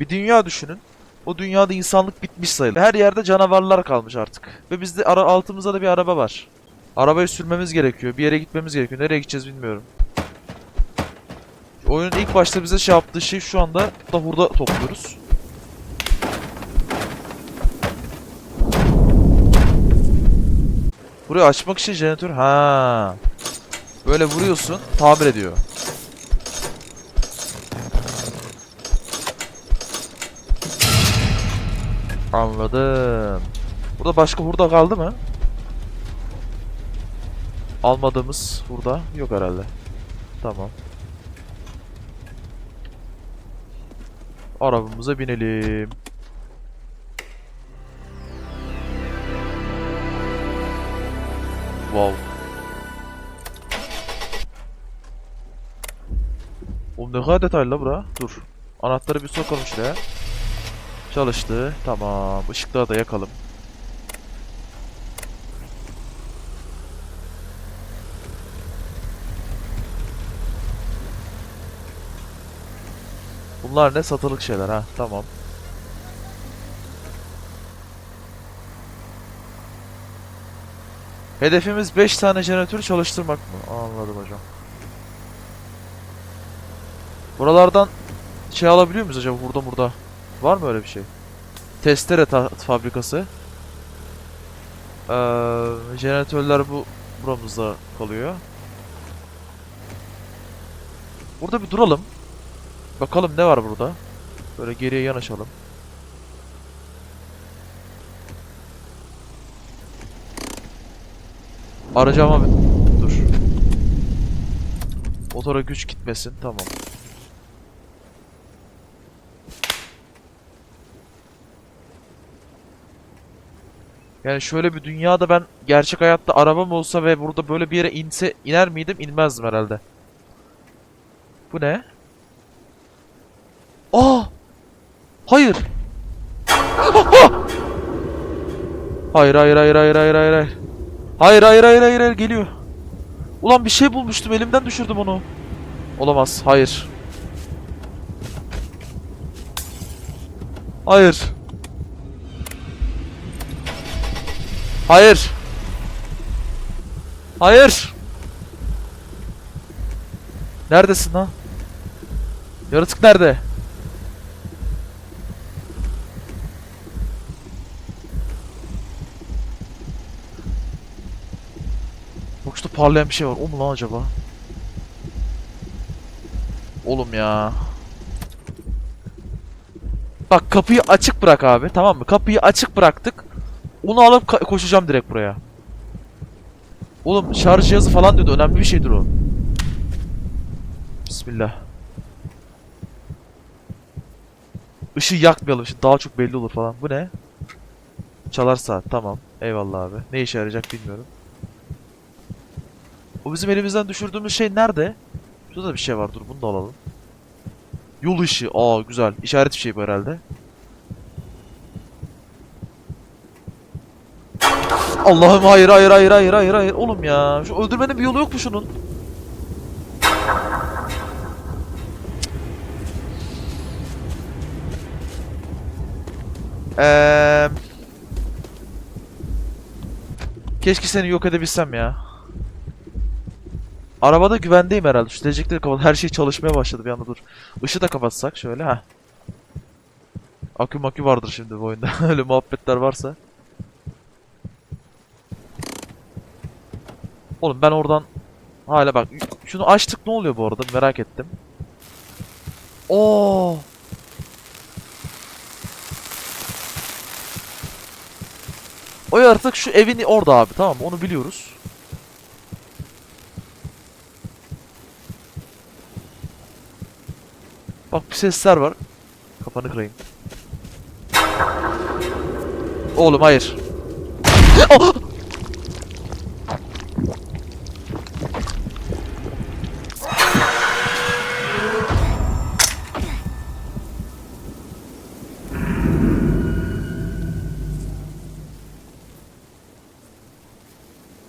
Bir dünya düşünün. O dünyada insanlık bitmiş sayılır. Her yerde canavarlar kalmış artık. Ve bizde ara altımızda da bir araba var. Arabayı sürmemiz gerekiyor. Bir yere gitmemiz gerekiyor. Nereye gideceğiz bilmiyorum. Oyunun ilk başta bize şey yaptığı şey şu anda da hurda topluyoruz. Burayı açmak için jeneratör ha. Böyle vuruyorsun, tamir ediyor. Anladım. Burada başka hurda kaldı mı? Almadığımız hurda yok herhalde. Tamam. Arabamıza binelim. Wow. Oğlum ne kadar detaylı la bura. Dur. Anahtarı bir sokalım şuraya. Çalıştı. Tamam. Işıkları da yakalım. Bunlar ne? Satılık şeyler ha. Tamam. Hedefimiz 5 tane jeneratörü çalıştırmak mı? Anladım hocam. Buralardan şey alabiliyor muyuz acaba burada burada? Var mı öyle bir şey? Testere fabrikası. Ee, jeneratörler bu buramızda kalıyor. Burada bir duralım. Bakalım ne var burada. Böyle geriye yanaşalım. Aracı ama dur. Motora güç gitmesin. Tamam. Yani şöyle bir dünyada ben gerçek hayatta arabam olsa ve burada böyle bir yere inse iner miydim? İnmezdim herhalde. Bu ne? Aa! Hayır. Hayır hayır hayır hayır hayır hayır hayır. Hayır hayır hayır hayır hayır geliyor. Ulan bir şey bulmuştum elimden düşürdüm onu. Olamaz. Hayır. Hayır. Hayır. Hayır. Neredesin lan? Yaratık nerede? Bak şurada parlayan bir şey var. O mu lan acaba? Oğlum ya. Bak kapıyı açık bırak abi. Tamam mı? Kapıyı açık bıraktık. Onu alıp koşacağım direkt buraya. Oğlum şarj cihazı falan diyordu. Önemli bir şeydir o. Bismillah. Işığı yakmayalım şimdi daha çok belli olur falan. Bu ne? Çalar saat tamam. Eyvallah abi. Ne işe yarayacak bilmiyorum. O bizim elimizden düşürdüğümüz şey nerede? Şurada da bir şey var dur bunu da alalım. Yol ışığı. Aa güzel. İşaret bir şey bu herhalde. Allah'ım hayır hayır hayır hayır hayır hayır oğlum ya. Şu öldürmenin bir yolu yok mu şunun? Eee Keşke seni yok edebilsem ya. Arabada güvendeyim herhalde. Şu delikleri kapat. Her şey çalışmaya başladı bir anda dur. Işığı da kapatsak şöyle ha. Akü makü vardır şimdi bu oyunda. Öyle muhabbetler varsa. Oğlum ben oradan hala bak şunu açtık ne oluyor bu arada merak ettim. Oo. O yaratık şu evin orada abi tamam? Onu biliyoruz. Bak bir sesler var. Kafanı kırayım. Oğlum hayır.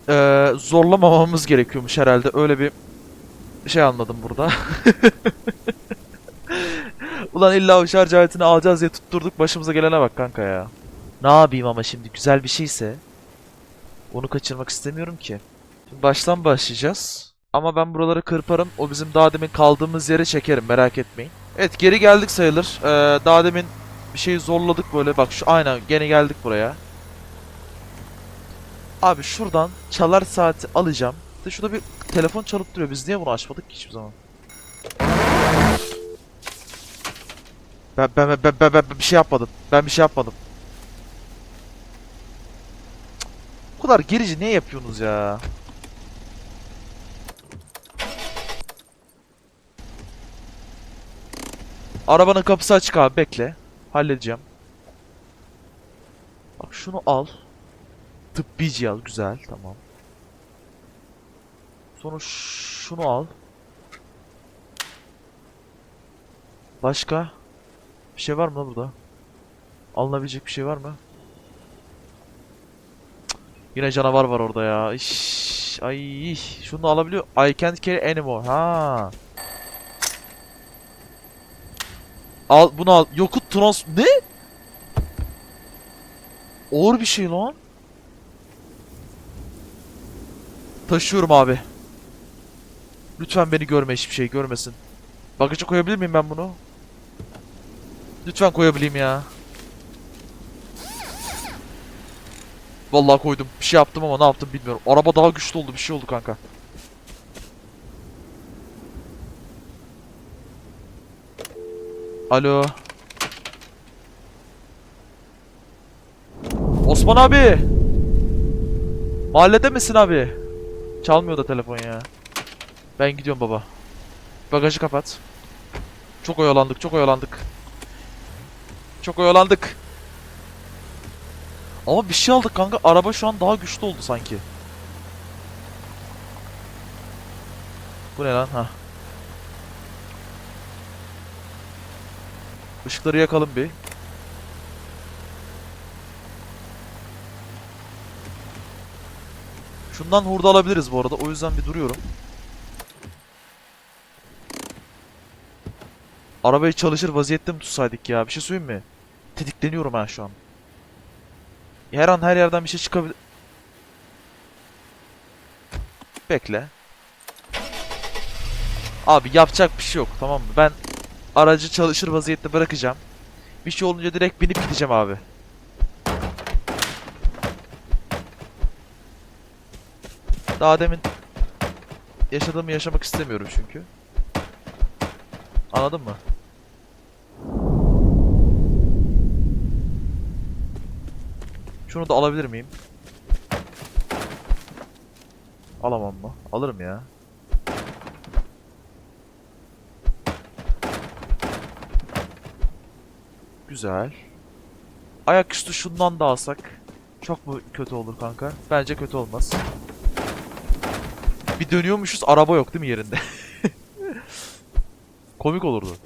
Ee, zorlamamamız gerekiyormuş herhalde. Öyle bir şey anladım burada. Ulan illa o şarj aletini alacağız diye tutturduk başımıza gelene bak kanka ya. Ne yapayım ama şimdi güzel bir şeyse onu kaçırmak istemiyorum ki. Şimdi baştan başlayacağız. Ama ben buraları kırparım. O bizim daha demin kaldığımız yere çekerim merak etmeyin. Evet geri geldik sayılır. Ee, daha demin bir şeyi zorladık böyle. Bak şu aynen gene geldik buraya. Abi şuradan çalar saati alacağım. De şurada bir telefon çalıp duruyor. Biz niye bunu açmadık ki hiçbir zaman? Ben, ben, ben, ben, ben, ben bir şey yapmadım. Ben bir şey yapmadım. Cık. Bu kadar gerici niye yapıyorsunuz ya? Arabanın kapısı açık abi bekle. Halledeceğim. Bak şunu al. Tıbbi cihaz güzel tamam. Sonra şunu al. Başka? Bir şey var mı burada? Alınabilecek bir şey var mı? Cık, Yine canavar var orada ya. İş, ay, şunu alabiliyor. I can't carry anymore. Ha. Al bunu al. Yokut trans... Ne? Ağır bir şey lan. Taşıyorum abi. Lütfen beni görme hiçbir şey görmesin. Bagaja koyabilir miyim ben bunu? Lütfen koyabileyim ya. Vallahi koydum. Bir şey yaptım ama ne yaptım bilmiyorum. Araba daha güçlü oldu. Bir şey oldu kanka. Alo. Osman abi. Mahallede misin abi? Çalmıyor da telefon ya. Ben gidiyorum baba. Bagajı kapat. Çok oyalandık, çok oyalandık. Çok oyalandık. Ama bir şey aldık kanka. Araba şu an daha güçlü oldu sanki. Bu ne lan? Ha. Işıkları yakalım bir. Şundan hurda alabiliriz bu arada. O yüzden bir duruyorum. Arabayı çalışır vaziyette mi tutsaydık ya? Bir şey söyleyeyim mi? Tetikleniyorum ben şu an. Her an her yerden bir şey çıkabilir. Bekle. Abi yapacak bir şey yok tamam mı? Ben aracı çalışır vaziyette bırakacağım. Bir şey olunca direkt binip gideceğim abi. Daha demin yaşadığımı yaşamak istemiyorum çünkü. Anladın mı? Şunu da alabilir miyim? Alamam mı? Alırım ya. Güzel. Ayaküstü şundan da alsak çok mu kötü olur kanka? Bence kötü olmaz. Bir dönüyormuşuz araba yok değil mi yerinde? Komik olurdu.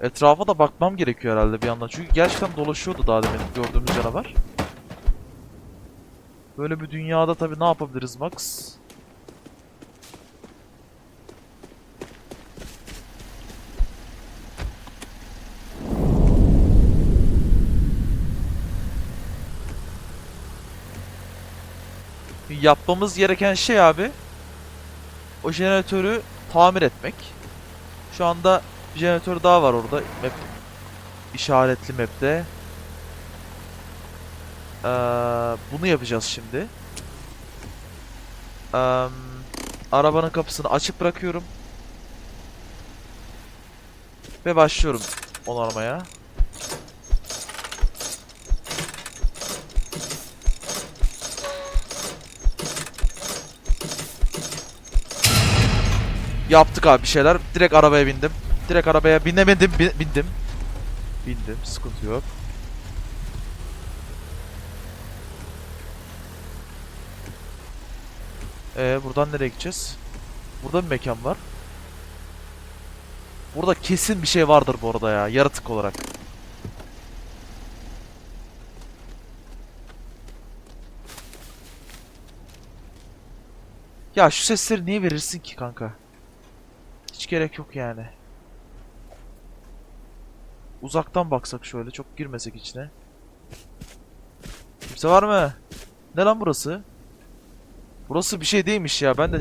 Etrafa da bakmam gerekiyor herhalde bir yandan. Çünkü gerçekten dolaşıyordu daha demin gördüğümüz canavar. Böyle bir dünyada tabii ne yapabiliriz Max? Yapmamız gereken şey abi o jeneratörü tamir etmek. Şu anda bir jeneratör daha var orada. Map işaretli map'te. Ee, bunu yapacağız şimdi. Ee, arabanın kapısını açık bırakıyorum. Ve başlıyorum onarmaya. Yaptık abi bir şeyler. Direkt arabaya bindim. Direkt arabaya binemedim, bi- bindim. Bindim, sıkıntı yok. Ee, buradan nereye gideceğiz? Burada bir mekan var. Burada kesin bir şey vardır bu arada ya, yaratık olarak. Ya şu sesleri niye verirsin ki kanka? Hiç gerek yok yani. Uzaktan baksak şöyle çok girmesek içine. Kimse var mı? Ne lan burası? Burası bir şey değilmiş ya ben de...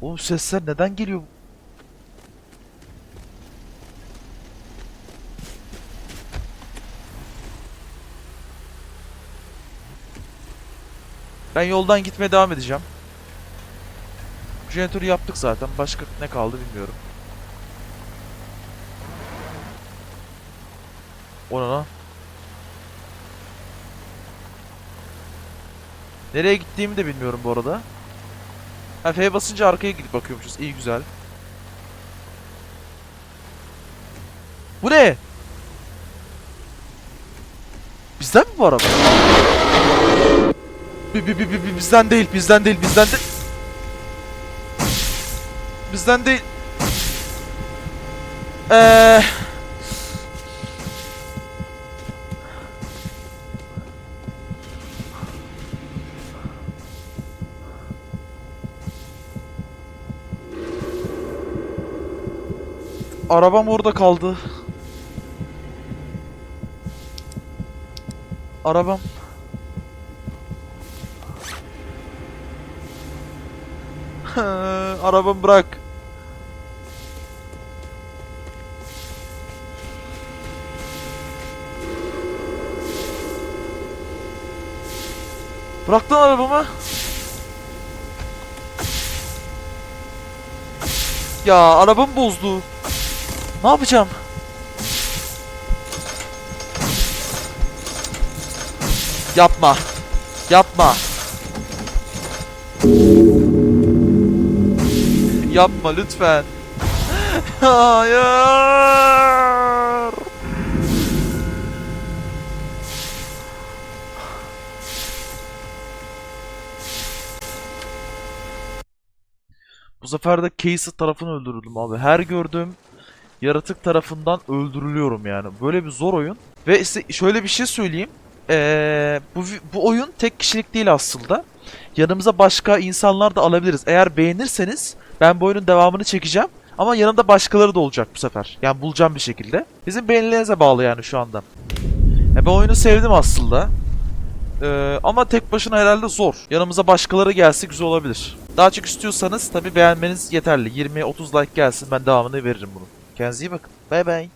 Oğlum sesler neden geliyor? Ben yoldan gitmeye devam edeceğim. Jeneratörü yaptık zaten. Başka ne kaldı bilmiyorum. O ne lan? Nereye gittiğimi de bilmiyorum bu arada. Ha F basınca arkaya gidip bakıyormuşuz. İyi güzel. Bu ne? Bizden mi bu araba? Bi, bi, bi, bi, bi- bizden değil, bizden değil, bizden de... Bizden değil. Eee... Arabam orada kaldı. Arabam. Arabamı bırak. Bırak lan arabamı. Ya arabam bozdu. Ne yapacağım? Yapma. Yapma. Yapma lütfen. Hayır. Bu sefer de Casey tarafını öldürdüm abi. Her gördüğüm yaratık tarafından öldürülüyorum yani. Böyle bir zor oyun. Ve size şöyle bir şey söyleyeyim. Ee, bu, bu oyun tek kişilik değil aslında. Yanımıza başka insanlar da alabiliriz. Eğer beğenirseniz ben bu oyunun devamını çekeceğim. Ama yanımda başkaları da olacak bu sefer. Yani bulacağım bir şekilde. Bizim beğenilerinize bağlı yani şu anda. Ya ben oyunu sevdim aslında. Ee, ama tek başına herhalde zor. Yanımıza başkaları gelse güzel olabilir. Daha çok istiyorsanız tabi beğenmeniz yeterli. 20-30 like gelsin ben devamını veririm bunu. Kendinize iyi bakın. Bay bay.